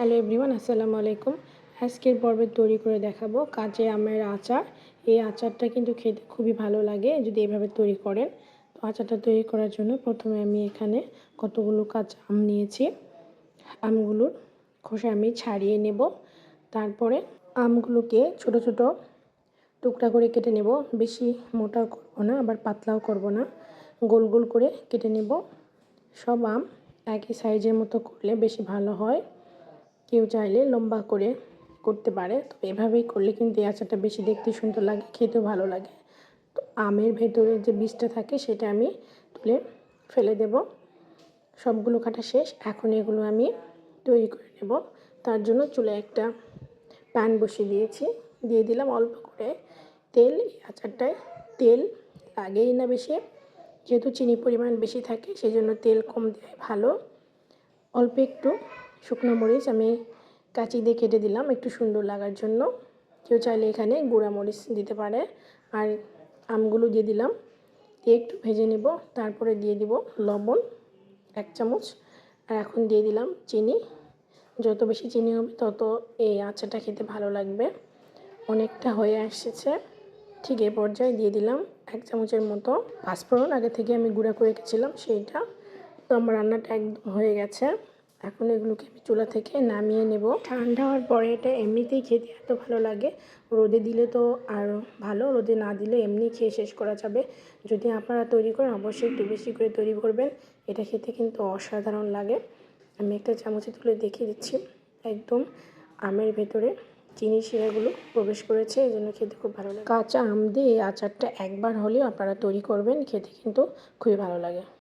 Hello everyone, আসসালামু আলাইকুম। আজকের পর্বে তৈরি করে দেখাবো কাঁচে আমের আচার। এই আচারটা কিন্তু খেতে খুবই ভালো লাগে যদি এভাবে তৈরি করেন। তো আচারটা তৈরি করার জন্য প্রথমে আমি এখানে কতগুলো কাঁচা আম নিয়েছি। আমগুলোর খোসা আমি ছাড়িয়ে নেব। তারপরে আমগুলোকে ছোট ছোট টুকরা করে কেটে নেব। বেশি মোটাও করব না, আবার পাতলাও করব না। গোল গোল করে কেটে নেব। সব আম একই সাইজের মতো করলে বেশি ভালো হয়। কেউ চাইলে লম্বা করে করতে পারে। তো এভাবেই করলে কিন্তু এই আচারটা বেশি দেখতে সুন্দর লাগে, খেতেও ভালো লাগে। তো আমের ভেতরে যে বীজটা থাকে সেটা আমি তুলে ফেলে দেব। সবগুলো কাটা শেষ। এখন এগুলো আমি তৈরি করে নেব। তার জন্য চুলে একটা প্যান বসিয়ে দিয়েছি। দিয়ে দিলাম অল্প করে তেল। আচারটায় তেল লাগেই না বেশি। যেহেতু চিনি পরিমাণ বেশি থাকে সেই জন্য তেল কম দেওয়াই ভালো। অল্প একটু শুকনো মরিচ আমি কাঁচি দিয়ে কেটে দিলাম একটু সুন্দর লাগার জন্য। কেউ চাইলে এখানে গুঁড়া মরিচ দিতে পারে। আর আমগুলো দিয়ে দিলাম। দিয়ে একটু ভেজে নেব, তারপরে দিয়ে দিব লবণ এক চামচ। আর এখন দিয়ে দিলাম চিনি। যত বেশি চিনি হবে তত এই আচাটা খেতে ভালো লাগবে। অনেকটা হয়ে আসছে ঠিক এ পর্যায়ে দিয়ে দিলাম এক চামচের মতো পাঁচফোড়ন। আগে থেকে আমি গুঁড়া করে রেখেছিলাম সেইটা। তো আমার রান্নাটা একদম হয়ে গেছে। এখন এগুলোকে আমি চুলা থেকে নামিয়ে নেব। ঠান্ডা হওয়ার পরে এটা এমনিতেই খেতে এত ভালো লাগে, রোদে দিলে তো আর ভালো, রোদে না দিলে এমনি খেয়ে শেষ করা যাবে। যদি আপনারা তৈরি করেন, অবশ্যই একটু বেশি করে তৈরি করবেন, এটা খেতে কিন্তু অসাধারণ লাগে। আমি একটা চামচে তুলে দেখিয়ে দিচ্ছি, একদম আমের ভেতরে চিনি শিরাগুলো প্রবেশ করেছে, এই জন্য খেতে খুব ভালো লাগে। কাঁচা আম দিয়ে আচারটা একবার হলেও আপনারা তৈরি করবেন, খেতে কিন্তু খুবই ভালো লাগে।